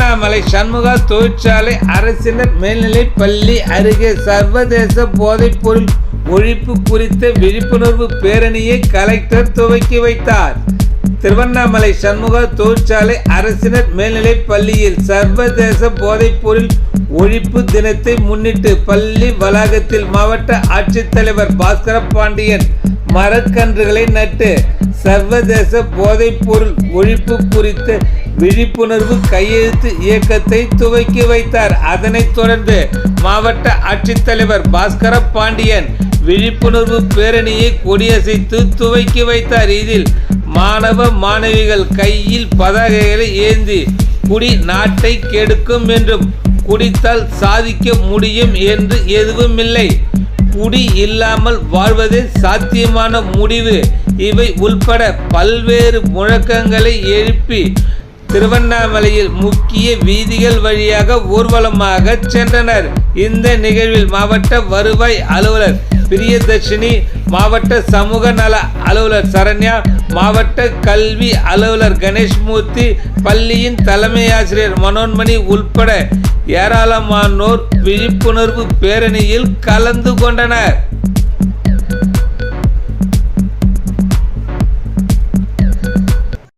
திருவண்ணாமலை சண்முகா தொழிற்சாலை அரசினர் மேல்நிலைப் பள்ளி அருகே சர்வதேச போதைப்பொருள் ஒழிப்பு குறித்த விழிப்புணர்வு பேரணியை கலெக்டர் துவக்கி வைத்தார். திருவண்ணாமலை சண்முகா தொழிற்சாலை அரசினர் மேல்நிலைப் பள்ளியில் சர்வதேச போதைப்பொருள் ஒழிப்பு தினத்தை முன்னிட்டு பள்ளி வளாகத்தில் மாவட்ட ஆட்சித்தலைவர் பாஸ்கர பாண்டியன் மரக்கன்றுகளை நட்டு சர்வதேச போதைப்பொருள் ஒழிப்பு குறித்து விழிப்புணர்வு கையெழுத்து இயக்கத்தை துவக்கி வைத்தார். அதனைத் தொடர்ந்து மாவட்ட ஆட்சித்தலைவர் பாஸ்கர பாண்டியன் விழிப்புணர்வு பேரணியை கொடியசைத்து துவக்கி வைத்தார். இதில் மாணவ மாணவிகள் கையில் பதாகைகளை ஏந்தி குடி நாட்டை கெடுக்கும் என்றும் குடித்தால் சாதிக்க முடியும் என்று எதுவும் இல்லை. குடி இல்லாமல் வாழ்வதே சாத்தியமான முடிவு. இவை உள்பட பல்வேறு முழக்கங்களை எழுப்பி திருவண்ணாமலையில் முக்கிய வீதிகள் வழியாக ஊர்வலமாக சென்றனர். இந்த நிகழ்வில் மாவட்ட வருவாய் அலுவலர் பிரியதர்ஷினி மாவட்ட சமூக நல அலுவலர் சரண்யா மாவட்ட கல்வி அலுவலர் கணேஷ்மூர்த்தி பள்ளியின் தலைமை ஆசிரியர் மனோன்மணி உள்பட ஏராளமானோர் விழிப்புணர்வு பேரணியில் கலந்து கொண்டனர்.